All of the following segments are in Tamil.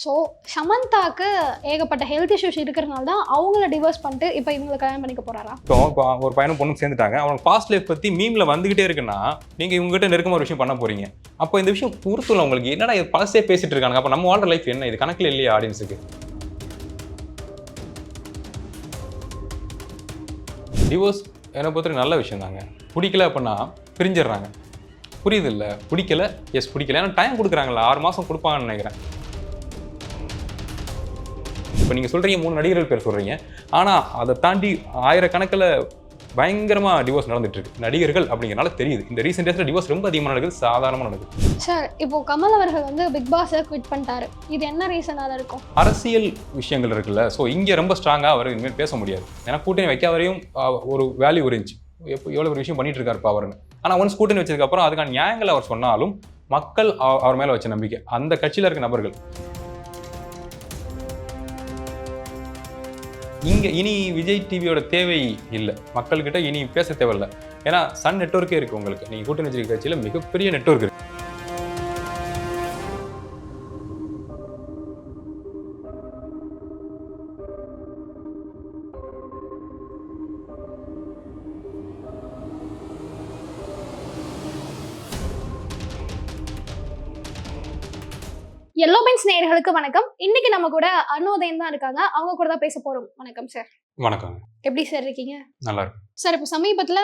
ஸோ சமந்தாக்கு ஏகப்பட்ட ஹெல்த் இஷ்யூஸ் இருக்கிறனால தான் அவங்கள டிவோர்ஸ் பண்ணிட்டு இப்போ இவங்களை கல்யாணம் பண்ணிக்க போறாரா? இப்போ இப்போ ஒரு பையனும் பொண்ணும் சேர்ந்துட்டாங்க. அவங்க பாஸ்ட் லைஃப் பற்றி மீமில் வந்துகிட்டே இருக்குன்னா நீங்கள் இவங்ககிட்ட நெருக்கமாக ஒரு விஷயம் பண்ண போறீங்க. அப்போ இந்த விஷயம் பொறுத்துல உங்களுக்கு என்னடா இது பழசே பேசிட்டு இருக்காங்க அப்போ நம்ம வாழ்ற லைஃப் என்ன? இது கணக்கில் இல்லையா ஆடியன்ஸுக்கு டிவோர்ஸ் என்னை பொறுத்த நல்ல விஷயம் தாங்க பிடிக்கல அப்படின்னா பிரிஞ்சிடுறாங்க. புரியுது இல்லை? பிடிக்கல? எஸ் பிடிக்கல. ஏன்னா டைம் கொடுக்குறாங்கல்ல. ஆறு மாதம் கொடுப்பாங்கன்னு நினைக்கிறேன். இப்போ நீங்கள் சொல்கிறீங்க மூணு நடிகர்கள் பேர் சொல்கிறீங்க ஆனால் அதை தாண்டி ஆயிரக்கணக்கில் பயங்கரமாக டிவோர்ஸ் நடந்துட்டு இருக்கு. நடிகர்கள் அப்படிங்கிறனால தெரியுது. இந்த ரீசெண்ட் டேஸில் டிவோர்ஸ் ரொம்ப அதிகமாக நடக்குது சாதாரணமாக நடக்குது. சார் இப்போ கமல் அவர்கள் வந்து பிக் பாஸை குவிட் பண்ணிட்டாரு. இது என்ன ரீசனால இருக்கும்? அரசியல் விஷயங்கள் இருக்குல்ல. ஸோ இங்கே ரொம்ப ஸ்ட்ராங்காக அவர் இனிமேல் பேச முடியாது. ஏன்னா கூட்டணி வைக்க வரையும் ஒரு வேல்யூ இருந்துச்சு. எப்போ எவ்வளோ ஒரு விஷயம் பண்ணிட்டு இருக்காருப்பா அவர்னு ஆனால் ஒன்ஸ் கூட்டணி வச்சதுக்கப்புறம் அதுக்கான நியாயங்கள் அவர் சொன்னாலும் மக்கள் அவ- அவர் மேலே வச்ச நம்பிக்கை. அந்த கட்சியில் இருக்க நபர்கள். இங்கே இனி விஜய் டிவியோட தேவை இல்லை. மக்கள்கிட்ட இனி பேச தேவையில்லை. ஏன்னா சன் நெட்வொர்க்கே இருக்குது உங்களுக்கு. நீங்கள் கூட்டணி வச்சிருக்க கட்சியில் மிகப்பெரிய நெட்வொர்க் இருக்குது எல்லோ பென்ஸ் நேயர்களுக்கு வணக்கம். இன்னைக்கு நம்ம கூட அருணோதயம் தான் இருக்காங்க. அவங்க கூட தான் பேச போறோம். வணக்கம் சார் வணக்கம். எப்படி சார் இருக்கீங்க? நல்லா இருக்கு சார் இப்போ சமீபத்தில்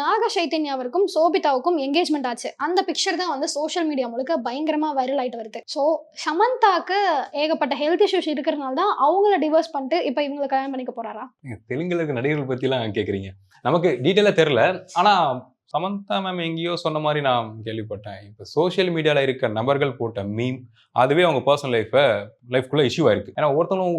நாக சைத்தன்யாவிற்கும் சோபிதாவுக்கும் என்கேஜ்மெண்ட் ஆச்சு. அந்த பிக்சர் தான் வந்து சோஷியல் மீடியா முழுக்க பயங்கரமாக வைரல் ஆயிட்டு வருது. ஸோ சமந்தாக்கு ஏகப்பட்ட ஹெல்த் இஷ்யூஸ் இருக்கிறனால தான் அவங்கள டிவோர்ஸ் பண்ணிட்டு இப்போ இவங்களை கல்யாணம் பண்ணிக்க போறாரா? தெலுங்குல இருக்க நடிகர்கள் பற்றிலாம் கேட்குறீங்க நமக்கு டீட்டெயிலாக தெரில ஆனால் சமந்தா மேம் எங்கேயோ சொன்ன மாதிரி நான் கேள்விப்பட்டேன். இப்போ சோஷியல் மீடியாவில் இருக்க நபர்கள் போட்ட மீம் அதுவே அவங்க பர்சனல் லைஃப்பை லைஃப்குள்ளே இஷ்யூ ஆயிருக்கு. ஏன்னா ஒருத்தவங்களும்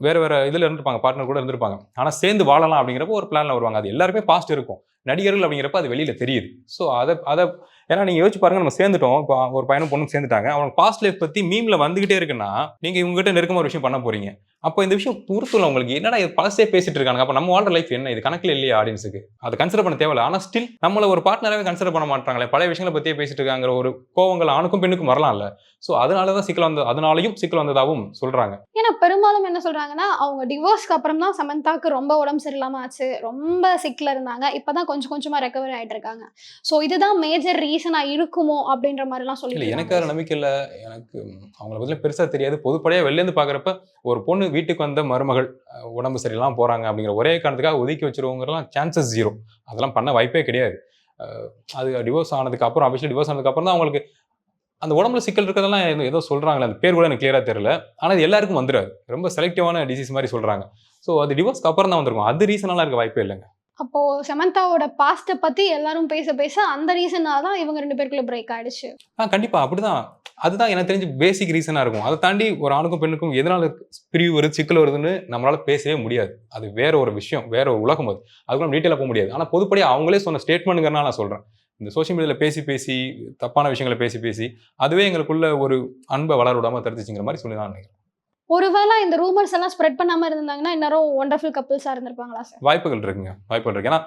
வேறு வேறு இதில் இருந்திருப்பாங்க பார்ட்னர் கூட இருந்திருப்பாங்க. ஆனால் சேர்ந்து வாழலாம் அப்படிங்கிறப்போ ஒரு பிளானில் வருவாங்க. அது எல்லாருமே பாஸ்ட் இருக்கும். நடிகர்கள் அப்படிங்கிறப்ப அது வெளியில் தெரியுது. ஸோ அதை அதை ஏன்னா நீங்கள் யோசிச்சு பாருங்க நம்ம சேர்ந்துட்டோம். இப்போ ஒரு பையனும் பொண்ணும் சேர்ந்துட்டாங்க. அவங்க பாஸ்ட் லைஃப் பற்றி மீமில் வந்துகிட்டே இருக்குன்னா நீங்கள் இவங்ககிட்ட நெருக்கமாக ஒரு விஷயம் பண்ண போகிறீங்க அப்போ இந்த விஷயம் பொறுத்துல உங்களுக்கு என்னடா இது பழசே பேசிட்டு இருக்காங்க அப்போ நம்ம வாழ்ற லைஃப் என்ன? இது கணக்கில் இல்லையா ஆடியன்ஸுக்கு அதை கன்சிடர் பண்ண தேவையில்ல. ஆனால் ஸ்டில் நம்மள ஒரு பார்ட்னராகவே கன்சிடர் பண்ண மாட்டாங்களே. பழைய விஷயங்களை பற்றியே பேசிட்டு இருக்காங்கிற ஒரு கோவங்கள் ஆணுக்கும் பெண்ணுக்கும் வரலாம்ல. ஸோ அதனால தான் சிக்கல் வந்தது அதனாலையும் சிக்கல் வந்ததாகவும் சொல்றாங்க. ஏன்னா பெரும்பாலும் என்ன சொல்றாங்கன்னா அவங்க டிவோர்ஸ்க்கு அப்புறம் தான் சமந்தாக்கு ரொம்ப உடம்பு சரியில்லாம ஆச்சு. ரொம்ப சிக்ல இருந்தாங்க. இப்பதான் கொஞ்சம் கொஞ்சமா ரெக்கவரி ஆயிட்டு இருக்காங்க. ஸோ இதுதான் மேஜர் ரீசனா இருக்குமோ அப்படின்ற மாதிரிலாம் சொல்லி எனக்கு நம்பிக்கை இல்லை. எனக்கு அவங்கள பற்றி பெருசாக தெரியாது. பொதுப்படையாக வெளிலேருந்து பார்க்குறப்ப ஒரு பொண்ணு வீட்டுக்கு வந்த மருமகள் உடம்பு சரியில்லாம போகிறாங்க அப்படிங்கிற ஒரே காரணத்துக்காக ஒதுக்கி வச்சுருவோங்கிறலாம் சான்சஸ் ஜீரோ அதெல்லாம் பண்ண வாய்ப்பே கிடையாது. அது டிவோர்ஸ் ஆனதுக்கு அப்புறம் அபிஷியல் டிவோர்ஸ் ஆனதுக்கு அப்புறம் தான் அவங்களுக்கு அந்த உடம்புல சிக்கல் இருக்கிறதெல்லாம் ஏதோ- ஏதோ சொல்கிறாங்களே அந்த பேர் கூட எனக்கு கிளியராக தெரியல. ஆனால் இது எல்லாருக்கும் வந்துடாது ரொம்ப செலக்டிவான டிசீஸ் மாதிரி சொல்கிறாங்க ஸோ அது டிவோர்ஸ்க்கு அப்புறம் தான் வந்திருக்கும். அது ரீசனெலாம் இருக்க வாய்ப்பே இல்லைங்க. அப்போ சமந்தாவோட பாஸ்ட்டை பத்தி எல்லாரும் பேச பேச அந்த ரீசனால தான் இவங்க ரெண்டு பேருக்குள்ள பிரேக் ஆயிடுச்சு. ஆ கண்டிப்பா. அப்படிதான். அதுதான் எனக்கு தெரிஞ்சு பேசிக் ரீசனாக இருக்கும். அதை தாண்டி ஒரு ஆணுக்கும் பெண்ணுக்கும் எதனால பிரிவு வருது சிக்கல் வருதுன்னு நம்மளால பேசவே முடியாது. அது வேற ஒரு விஷயம் வேற ஒரு உலகம் அது. அதுக்கு நம்ம டீட்டெயிலாக போக முடியாது. ஆனால் பொதுப்படியாக அவங்களே சொன்ன ஸ்டேட்மெண்ட்டுங்கிறனால நான் சொல்கிறேன் இந்த சோஷியல் மீடியாவில் பேசி பேசி தப்பான விஷயங்களை பேசி பேசி அதுவே எங்களுக்குள்ள ஒரு அன்பை வளர விடாமல் தடுத்துச்சுங்கிற மாதிரி சொல்லி தான் நினைக்கிறேன். ஒருவேளை இந்த ரூமர்ஸ் எல்லாம் ஸ்ப்ரெட் பண்ணாம இருந்தாங்கன்னா இன்னும் ஒண்டர்ஃபுல் கப்பிள்ஸா இருந்திருப்பாங்களா சார் வாய்ப்புகள் இருக்குங்க. வாய்ப்புகள் இருக்கு. ஏன்னா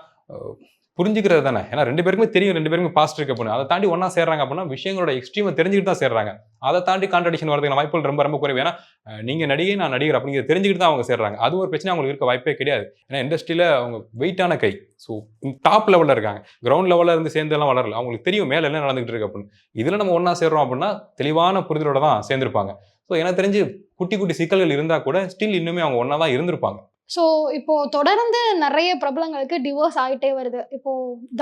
புரிஞ்சுக்கிறது தானே. ஏன்னா ரெண்டு பேருக்குமே தெரியும். ரெண்டு பேருமே பாஸ்ட் இருக்கு அப்படின்னு அதை தாண்டி ஒன்றா சேர்றாங்க அப்படின்னா விஷயங்களோட எக்ஸ்ட்ரீமை தெரிஞ்சுக்கிட்டு தான் சேர்றாங்க. அதை தாண்டி கான்ட்ரடிஷன் வரதுக்கு வாய்ப்புகள் ரொம்ப ரொம்ப குறைவு. ஏன்னா அஹ், நீங்க நடிகை நான் நடிகர் அப்படிங்கிறத தெரிஞ்சுக்கிட்டு தான் அவங்க சேர்றாங்க. அது ஒரு பிரச்சனை அவங்களுக்கு இருக்க வாய்ப்பே கிடையாது. ஏன்னா இண்டஸ்ட்ரியில அவங்க வெயிட்டான கை. ஸோ டாப் லெவலில் இருக்காங்க. கிரவுண்ட் லெவலில் இருந்து சேர்ந்து எல்லாம் வளரல. அவங்களுக்கு தெரியும் மேலே என்ன நடந்துகிட்டு இருக்கு அப்படின்னு. இதில் நம்ம ஒன்றா சேர்றோம் அப்படின்னா தெளிவான புரிதலோட தான் சேர்ந்திருப்பாங்க. ஸோ எனக்கு தெரிஞ்சு குட்டி குட்டி சிக்கல்கள் இருந்தால் கூட ஸ்டில் இன்னுமே அவங்க ஒன்றா தான் இருந்திருப்பாங்க. ஸோ இப்போ தொடர்ந்து நிறைய பிரபலங்களுக்கு டிவோர்ஸ் ஆகிட்டே வருது. இப்போ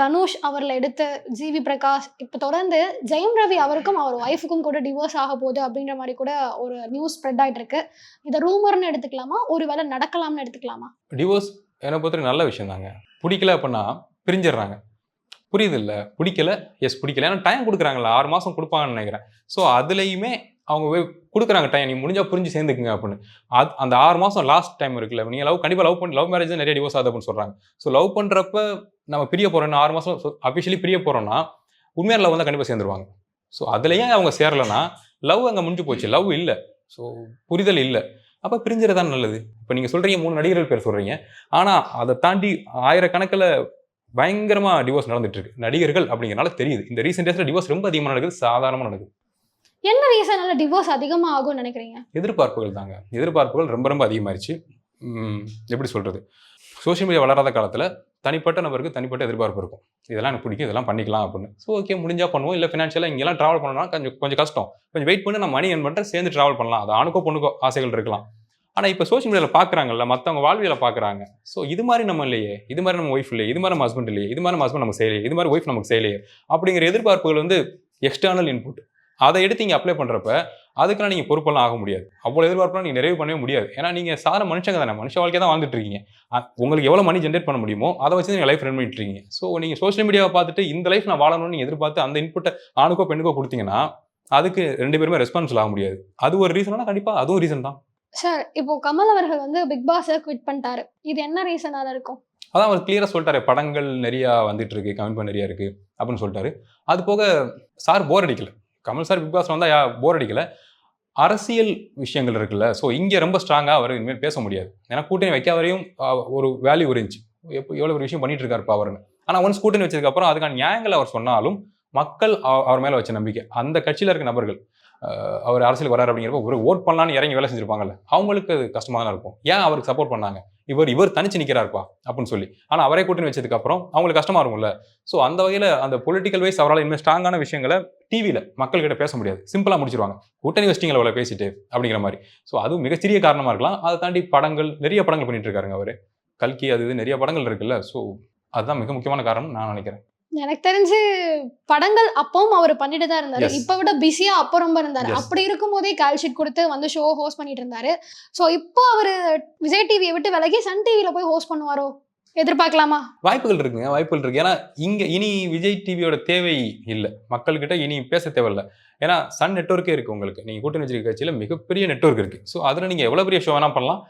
தனுஷ் அவர்ல எடுத்த ஜிவி பிரகாஷ் இப்போ தொடர்ந்து ஜெயம் ரவி அவருக்கும் அவர் ஒய்ஃபுக்கும் கூட டிவோர்ஸ் ஆக போகுது அப்படின்ற மாதிரி கூட ஒரு நியூஸ் ஸ்ப்ரெட் ஆயிட்டு இருக்கு. இதை ரூமர்னு எடுத்துக்கலாமா? ஒருவேளை நடக்கலாம்னு எடுத்துக்கலாமா? டிவோர்ஸ் என்னை பொறுத்த நல்ல விஷயம் தாங்க. பிடிக்கல அப்படின்னா பிரிஞ்சிடுறாங்க. புரியுது இல்லை? பிடிக்கல? எஸ் பிடிக்கல. ஏன்னா டைம் கொடுக்குறாங்கல்ல. ஆறு மாதம் கொடுப்பாங்கன்னு நினைக்கிறேன். ஸோ அதுலேயுமே அவங்க போய் கொடுக்குறாங்க டைம் நீ முடிஞ்சால் புரிஞ்சு சேர்ந்துக்குங்க அப்படின்னு. அது அந்த ஆறு மாதம் லாஸ்ட் டைம் இருக்குல்ல நீங்கள் லவ் கண்டிப்பாக லவ் பண்ணி லவ் மேரேஜ் நிறைய டிவோர்ஸ் ஆகுது அப்படின்னு சொல்கிறாங்க ஸோ லவ் பண்ணுறப்ப நம்ம பிரிய போகிறோம் ஆறு மாதம் அஃபிஷியலி பிரிய போகிறோம்னா உண்மையான லவ் தான் கண்டிப்பாக சேர்ந்துருவாங்க. ஸோ அதுலேயே அவங்க சேரலைன்னா லவ் அங்கே முடிஞ்சு போச்சு. லவ் இல்லை. ஸோ புரிதல் இல்லை. அப்போ பிரிஞ்சுறது தான் நல்லது. இப்போ நீங்கள் சொல்கிறீங்க மூணு நடிகர்கள் பேர் சொல்கிறீங்க ஆனால் அதை தாண்டி ஆயிரக்கணக்கில் பயங்கரமாக டிவோர்ஸ் நடந்துட்டு இருக்கு. நடிகர்கள் அப்படிங்கிறனால தெரியுது. இந்த ரீசெண்ட் டேஸில் டிவோர்ஸ் ரொம்ப அதிகமாக நடக்குது சாதாரணமாக நடக்குது. என்ன ரீசனால டிவோர்ஸ் அதிகமாக ஆகும்னு நினைக்கிறீங்க? எதிர்பார்ப்புகள் தாங்க. எதிர்பார்ப்புகள் ரொம்ப ரொம்ப அதிகமாகிடுச்சு எப்படி சொல்கிறது சோஷியல் மீடியா வளராத காலத்தில் தனிப்பட்ட நபருக்கு தனிப்பட்ட எதிர்பார்ப்பு இருக்கும். இதெல்லாம் எனக்கு பிடிக்கும் இதெல்லாம் பண்ணிக்கலாம் அப்படின்னு. ஸோ ஓகே முடிஞ்சா பண்ணுவோம். இல்லை ஃபினான்ஷியலாக இங்கெல்லாம் ட்ராவல் பண்ணலாம் கொஞ்சம் கொஞ்சம் கஷ்டம். கொஞ்சம் வெயிட் பண்ணி நான் மணி என் பண்ணுறேன் சேர்ந்து ட்ராவல் பண்ணலாம். அது ஆணுக்கோ பொண்ணுக்கோ ஆசைகள் இருக்கலாம். ஆனால் இப்போ சோஷியல் மீடியாவில் பார்க்குறாங்கல்ல மற்றவங்க வாழ்வியில் பார்க்குறாங்க ஸோ இது மாதிரி நம்ம இல்லையே. இது மாதிரி நம்ம ஒய்ஃப் இல்லையே. இது மாதிரி நம்ம ஹஸ்பண்ட் இல்லையே. இது மாதிரி நம்ம ஹஸ்பண்ட் நமக்கு செய்யலையே. இது மாதிரி ஒய்ஃப் நமக்கு செய்யலையே. அப்படிங்கிற எதிர்பார்ப்புகள் வந்து எக்ஸ்டர்னல் இன்புட் அதை எடுத்து இங்கே அப்ளை பண்ணுறப்ப அதுக்கெல்லாம் நீங்கள் பொறுப்பெல்லாம் ஆக முடியாது. அவ்வளோ எதிர்பார்ப்புலாம் நீங்கள் நிறைவு பண்ணவே முடியாது. ஏன்னா நீங்கள் சாதாரண மனுஷங்க தானே. மனுஷ வாழ்க்கை தான் வாழ்ந்துட்டு இருக்கீங்க. உங்களுக்கு எவ்வளோ மணி ஜென்ரேட் பண்ண முடியுமோ அதை வச்சு நீங்கள் லைஃப் ரன் பண்ணிட்டு இருக்கீங்க. ஸோ நீங்கள் சோஷியல் மீடியாவை பார்த்துட்டு இந்த லைஃப் நான் வாழணும்னு நீங்கள் எதிர்பார்த்து அந்த இன்புட்டை ஆணுக்கோ பெண்ணுக்கோ கொடுத்தீங்கன்னா அதுக்கு ரெண்டு பேருமே ரெஸ்பான்சிபிள் ஆக முடியாது. அது ஒரு ரீசனா கண்டிப்பாக அதுவும் ரீசன் தான். சார் இப்போ கமல் அவர்கள் வந்து பிக் பாஸை குவிட் பண்ணிட்டாரு. இது என்ன ரீசனால இருக்கும்? அதான் அவர் கிளியராக சொல்லிட்டாரு. படங்கள் நிறையா வந்துட்டு இருக்கு கமிட்மெண்ட் நிறையா இருக்கு அப்படின்னு சொல்லிட்டாரு. அது போக சார் போர் அடிக்கல. கமல் சார் பிக் பாஸ் வந்தா போர் அடிக்கல. அரசியல் விஷயங்கள் இருக்குல்ல ஸோ இங்கே ரொம்ப ஸ்ட்ராங்காக அவர் இனிமேல் பேச முடியாது. ஏன்னா கூட்டணி வைக்க வரையும் ஒரு வேல்யூ இருந்துச்சு. எப்போ எவ்வளோ ஒரு விஷயம் பண்ணிட்டு இருக்காருப்பா அவர்னு ஆனால் ஒன்ஸ் கூட்டணி வச்சதுக்கப்புறம் அதுக்கான நியாயங்கள் அவர் சொன்னாலும் மக்கள் அவ- அவர் மேலே வச்ச நம்பிக்கை. அந்த கட்சியில் இருக்க நபர்கள் அவர் அரசியல் வராரு அப்படிங்கிறப்ப ஒரு ஓட் பண்ணலான்னு இறங்கி வேலை செஞ்சிருப்பாங்கல்ல அவங்களுக்கு அது கஷ்டமாக தான் இருக்கும். ஏன் அவருக்கு சப்போர்ட் பண்ணாங்க? இவர் இவர் தனிச்சு நிற்கிறாருப்பா அப்படின்னு சொல்லி. ஆனால் அவரே கூட்டணி வச்சதுக்கு அப்புறம் அவங்களுக்கு கஷ்டமாக இருக்கும்ல. ஸோ அந்த வகையில் அந்த பொலிட்டிக்கல் வைஸ் அவரால் இன்னும் ஸ்ட்ராங்கான விஷயங்களை டிவியில் மக்கள்கிட்ட பேச முடியாது. சிம்பிளாக முடிச்சிருவாங்க. கூட்டணி வச்சிட்டீங்களா அவ்வளோ பேசிட்டு அப்படிங்கிற மாதிரி. ஸோ அது மிகச்சிறிய காரணமாக இருக்கலாம். அதை தாண்டி படங்கள் நிறைய படங்கள் பண்ணிட்டு இருக்காருங்க அவர். கல்கி அது இது நிறைய படங்கள் இருக்குல்ல. ஸோ அதுதான் மிக முக்கியமான காரணம் நான் நினைக்கிறேன். எனக்கு தெரிஞ்சு படங்கள் அப்பவும் அவர் பண்ணிட்டு தான் இருந்தாரு. இப்ப விட பிஸியா அப்ப ரொம்ப இருந்தாரு. அப்படி இருக்கும் போதே கால்ஷீட் கொடுத்து வந்து ஷோ ஹோஸ்ட் பண்ணிட்டு இருந்தாரு. சோ இப்போ அவரு விஜய் டிவியை விட்டு விலகி சன் டிவில போய் ஹோஸ்ட் பண்ணுவாரோ? எதிர்பார்க்கலாமா? வாய்ப்புகள் இருக்குங்க வாய்ப்புகள் இருக்கு. ஏன்னா இங்க இனி விஜய் டிவியோட தேவை இல்லை. மக்கள்கிட்ட இனி பேச தேவையில்ல. ஏன்னா சன் நெட்வொர்க்கே இருக்கு உங்களுக்கு. நீங்க கூட்டணி வச்சிருக்க கட்சியில மிகப்பெரிய நெட்வொர்க் இருக்கு. ஸோ அதுல நீங்க எவ்வளவு பெரிய ஷோ வேணா பண்ணலாம்.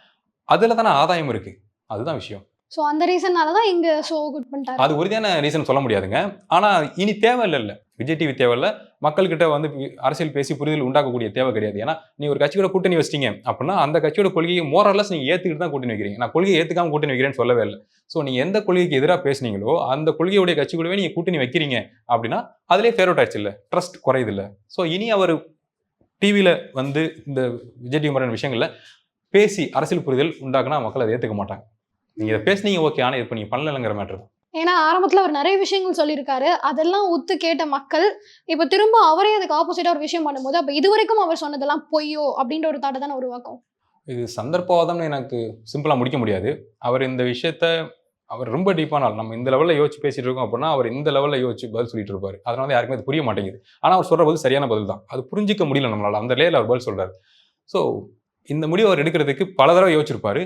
அதுல தானே ஆதாயம் இருக்கு. அதுதான் விஷயம். ஸோ அந்த ரீசன்னால தான் இங்க ஷோ குட் பண்ணிட்டாரு அது உறுதியான ரீசன் சொல்ல முடியாதுங்க. ஆனா இனி தேவை இல்லை விஜய் டிவி தேவையில்ல. மக்கள்கிட்ட வந்து அரசியல் பேசி புரிதல் உண்டாக்கக்கூடிய தேவை கிடையாது. ஏன்னா நீ ஒரு கட்சியோட கூட்டணி வச்சிட்டீங்க அப்படின்னா அந்த கட்சியோட கொள்கையை மோரலஸ் நீங்க ஏத்துக்கிட்டு தான் கூட்டணி வைக்கிறீங்க. நான் கொள்கையை ஏத்துக்காம கூட்டணி வைக்கிறேன்னு சொல்லவே இல்லை. ஸோ நீங்கள் எந்த கொள்கைக்கு எதிராக பேசுனீங்களோ அந்த கொள்கையுடைய கட்சி கூடவே நீங்க கூட்டணி வைக்கிறீங்க அப்படின்னா அதுலயே ஃபேவரட் ஆச்சு இல்லை. ட்ரஸ்ட் குறையுது இல்லை. ஸோ இனி அவர் டிவியில வந்து இந்த விஜய் டிவி மாதிரியான விஷயங்களில் பேசி அரசியல் புரிதல் உண்டாக்குனா மக்கள் அதை ஏற்றுக்க மாட்டாங்க. நீங்க இதை பேசுனீங்க ஓகே ஆனா இப்போ நீங்க பண்ணலங்கிற மேட்டர் ஏன்னா ஆரம்பத்துல அவர் நிறைய விஷயங்கள் சொல்லியிருக்காரு. அதெல்லாம் ஒத்து கேட்ட மக்கள் இப்ப திரும்ப அவரே அதுக்கு ஆப்போசிட்டா ஒரு விஷயம் பண்ணும்போது அப்ப இது வரைக்கும் அவர் சொன்னதெல்லாம் பொய்யோ அப்படின்ற ஒரு தாட்டை தானே உருவாக்கும். இது சந்தர்ப்பவாதம்னு எனக்கு சிம்பிளாக முடிக்க முடியாது. அவர் இந்த விஷயத்த அவர் ரொம்ப டீப்பான ஆள். நம்ம இந்த லெவலில் யோசிச்சு பேசிட்டு இருக்கோம் அப்படின்னா அவர் இந்த லெவலில் யோசிச்சு பதில் சொல்லிட்டு இருப்பாரு. அதனால யாருக்குமே அது புரிய மாட்டேங்குது. ஆனால் அவர் சொல்ற பதில் சரியான பதில் தான். அது புரிஞ்சிக்க முடியல நம்மளால. அந்த லேயில் அவர் பதில் சொல்றாரு. ஸோ இந்த முடிவு அவர் எடுக்கிறதுக்கு பல தடவை யோசிச்சிருப்பாரு.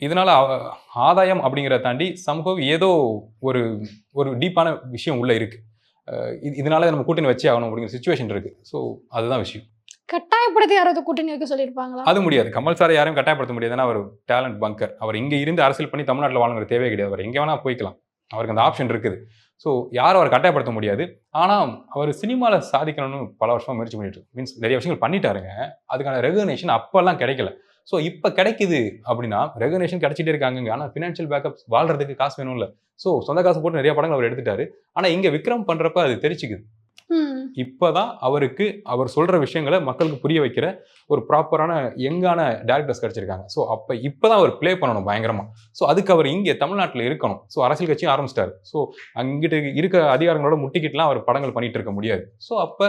இதனால ஆதாயம் அப்படிங்கிறத தாண்டி சம்பவம் ஏதோ ஒரு ஒரு டீப்பான விஷயம் உள்ள இருக்கு. அஹ் இது- இதனால நம்ம கூட்டணி வச்சே ஆகணும் அப்படிங்கிற சுச்சுவேஷன் இருக்கு. ஸோ அதுதான் விஷயம். கட்டாயப்படுத்தி யாராவது கூட்டணி வைக்க சொல்லியிருப்பாங்களா? அது முடியாது. கமல் சாரை யாரையும் கட்டாயப்படுத்த முடியாது. ஏன்னா அவர் டேலண்ட் பங்கர் அவர் இங்க இருந்து அரசியல் பண்ணி தமிழ்நாட்டில் வாழணுங்கிற தேவையே கிடையாது. அவர் எங்க வேணா போய்க்கலாம். அவருக்கு அந்த ஆப்ஷன் இருக்குது. ஸோ யாரும் அவர் கட்டாயப்படுத்த முடியாது. ஆனால் அவர் சினிமாவில் சாதிக்கணும்னு பல வருஷமா முயற்சி பண்ணிட்டு மீன்ஸ் நிறைய விஷயங்கள் பண்ணிட்டாருங்க. அதுக்கான ரெகனேஷன் அப்பெல்லாம் கிடைக்கல. ஸோ இப்போ கிடைக்குது அப்படின்னா ரெகனேஷன் கிடைச்சிட்டே இருக்காங்க ஆனால் ஃபினான்ஷியல் பேக்கப் வாழ்றதுக்கு காசு வேணும்ல. ஸோ சொந்த காசு போட்டு நிறைய படங்கள் அவர் எடுத்துட்டாரு. ஆனால் இங்கே விக்ரம் பண்றப்ப அது தெரிச்சுக்குது இப்போதான் அவருக்கு அவர் சொல்ற விஷயங்களை மக்களுக்கு புரிய வைக்கிற ஒரு ப்ராப்பரான யங்கான டேரக்டர்ஸ் கிடைச்சிருக்காங்க. ஸோ அப்போ இப்போதான் அவர் ப்ளே பண்ணணும் பயங்கரமா. ஸோ அதுக்கு அவர் இங்கே தமிழ்நாட்டில் இருக்கணும். ஸோ அரசியல் கட்சியும் ஆரம்பிச்சிட்டாரு. ஸோ அங்கிட்டு இருக்க அதிகாரங்களோட முட்டிக்கிட்டுலாம் அவர் படங்கள் பண்ணிட்டு இருக்க முடியாது. ஸோ அப்போ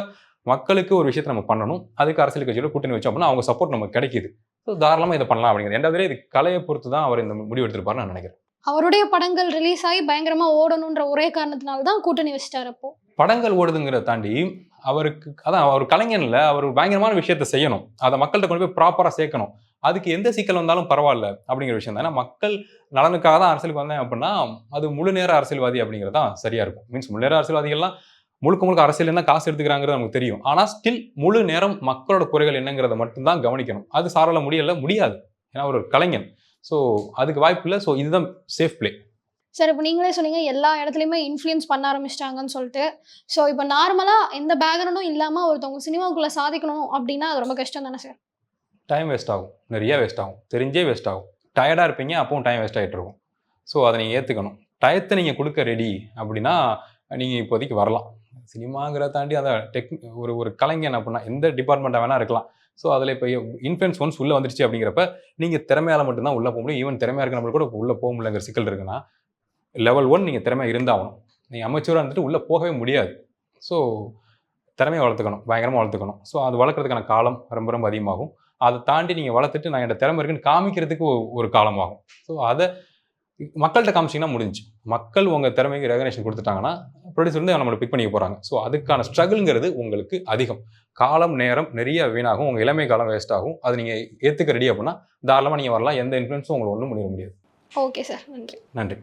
மக்களுக்கு ஒரு விஷயத்தை நம்ம பண்ணணும். அதுக்கு அரசியல் கட்சியோட கூட்டணி வச்சோம் அப்படின்னா அவங்க சப்போர்ட் நமக்கு கிடைக்குது. ஸோ தாராளமாக இதை பண்ணலாம் அப்படிங்கிறது. ரெண்டாவது இது கலையை பொறுத்து தான் அவர் இந்த முடிவு எடுத்திருப்பாருன்னு நான் நினைக்கிறேன். அவருடைய படங்கள் ரிலீஸ் ஆகி பயங்கரமா ஓடணுன்ற ஒரே காரணத்தினால தான் கூட்டணி வச்சிட்டாரு அப்போ. படங்கள் ஓடுதுங்கிறத தாண்டி அவருக்கு அதான் அவர் கலைஞன்ல அவர் பயங்கரமான விஷயத்த செய்யணும். அதை மக்கள்கிட்ட கொண்டு போய் ப்ராப்பராக சேர்க்கணும். அதுக்கு எந்த சிக்கல் வந்தாலும் பரவாயில்ல அப்படிங்கிற விஷயம் தான். மக்கள் நலனுக்காக தான் அரசியலுக்கு வந்தேன் அப்படின்னா அது முழு நேர அரசியல்வாதி அப்படிங்கிறது தான் சரியா இருக்கும். மீன்ஸ் முழு நேர அரசியல்வாதிகள்லாம் முழுக்க முழுக்க அரசியல் என்ன காசு எடுத்துக்கிறாங்கிறது நமக்கு தெரியும். ஆனால் ஸ்டில் முழு நேரம் மக்களோட குறைகள் என்னங்கிறத மட்டும்தான் கவனிக்கணும். அது சாரால முடியல முடியாது. ஏன்னா ஒரு கலைஞன். ஸோ அதுக்கு வாய்ப்பு இல்லை. ஸோ இதுதான் சேஃப் பிளே சரி இப்போ நீங்களே சொன்னீங்க எல்லா இடத்துலையுமே இன்ஃப்ளூயன்ஸ் பண்ண ஆரம்பிச்சிட்டாங்கன்னு சொல்லிட்டு. ஸோ இப்போ நார்மலாக எந்த பேக்ரவுண்டும் இல்லாமல் ஒருத்தவங்க சினிமாவுக்குள்ளே சாதிக்கணும் அப்படின்னா அது ரொம்ப கஷ்டம் தானே சார் டைம் வேஸ்ட் ஆகும். நிறைய வேஸ்ட் ஆகும். தெரிஞ்சே வேஸ்ட் ஆகும். டயர்டாக இருப்பீங்க அப்பவும் டைம் வேஸ்ட் ஆகிட்டு இருக்கும். ஸோ அதை நீங்கள் ஏற்றுக்கணும் டயத்தை நீங்கள் கொடுக்க ரெடி அப்படின்னா நீங்கள் இப்போதைக்கு வரலாம். சினிமாங்கிறத தாண்டி அந்த டெக் ஒரு ஒரு கலைஞன் அப்படின்னா எந்த டிபார்ட்மெண்ட்டாக வேணா இருக்கலாம். ஸோ அதில் இப்போ இன்ஃப்ளூன்ஸ் ஒன்ஸ் உள்ளே வந்துருச்சு அப்படிங்கிறப்ப நீங்கள் திறமையால மட்டும்தான் உள்ளே போக முடியும். ஈவன் திறமையாக இருக்க நம்மளுக்கு கூட உள்ளே போக முடியலங்கிற சிக்கல் இருக்குன்னா லெவல் ஒன் நீங்கள் திறமை இருந்தாகணும். நீங்கள் அமைச்சராக இருந்துட்டு உள்ளே போகவே முடியாது. ஸோ திறமையை வளர்த்துக்கணும். பயங்கரமாக வளர்த்துக்கணும். ஸோ அது வளர்க்குறதுக்கான காலம் ரொம்ப ரொம்ப அதிகமாகும். அதை தாண்டி நீங்கள் வளர்த்துட்டு நான் என் திறமை இருக்குன்னு காமிக்கிறதுக்கு ஒரு காலமாகும். ஸோ அதை மக்கள்கிட்ட காமிச்சிங்கன்னா முடிஞ்சு மக்கள் உங்கள் திறமைக்கு ரெகனேஷன் கொடுத்துட்டாங்கன்னா ப்ரொடியூசர் வந்து நம்மளை பிக் பண்ணிக்க போகிறாங்க ஸோ அதுக்கான ஸ்ட்ரகிள்ங்கிறது உங்களுக்கு அதிகம். காலம் நேரம் நிறைய வீணாகும். உங்கள் இளமை காலம் வேஸ்ட் ஆகும். அது நீங்கள் ஏற்றுக்க ரெடி அப்படின்னா தாராளமாக நீங்கள் வரலாம். எந்த இன்ஃப்ளூன்ஸும் உங்களை ஒன்றும் பண்ணிட முடியாது. ஓகே சார் நன்றி. நன்றி.